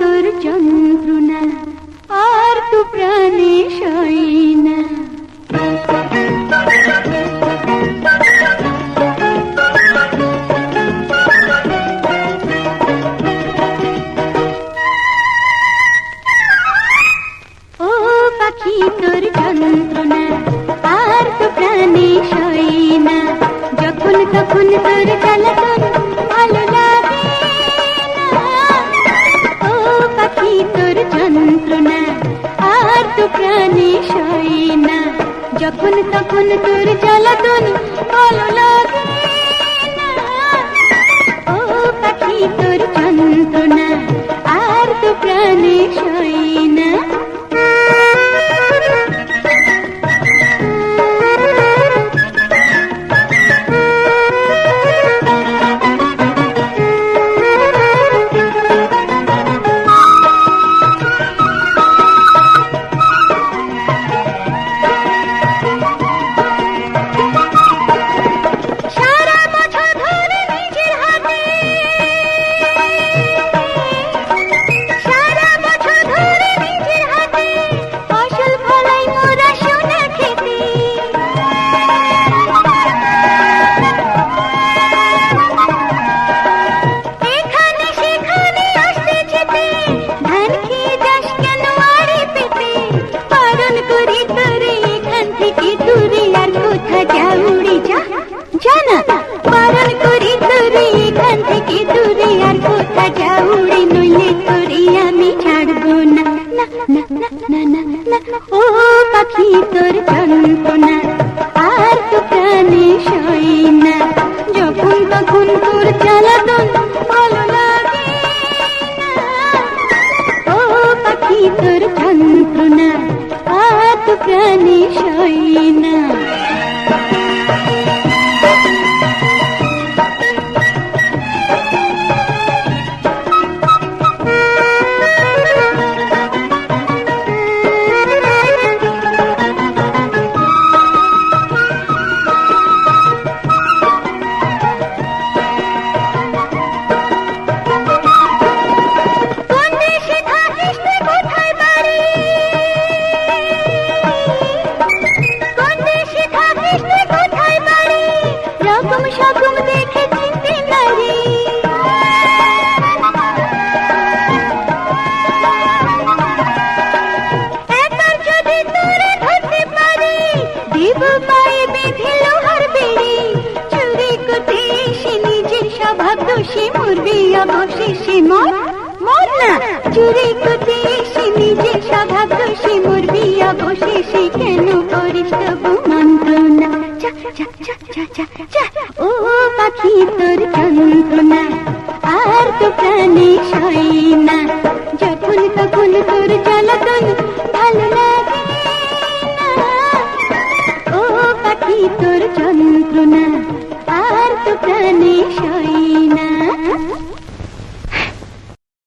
তোর যন্ত্রণা আর ও পাখি তোর যন্ত্রণা আর তো প্রাণে যখন তখন তোর যখন তখন তোর জ্বালাতন ভালো লাগে না। ও পাখি তোর কোথা যা, জানা পালন করি তোরে, এখান থেকে দূরে। আর কোথা যা উড়ে নইলে তোরে আমি ছাড়বো না। না না না না না না ও পাখি, তোর যন্ত্রণা আর নিজের স্বভাব দোষে মরবি অবশেষে চুরি করতে এসে নিজে স্বভাব দোষে অবশেষে কেন করিস তবু মন্ত্রণা? ও পাখি তোর যন্ত্রণা। আর তো প্রাণে সই না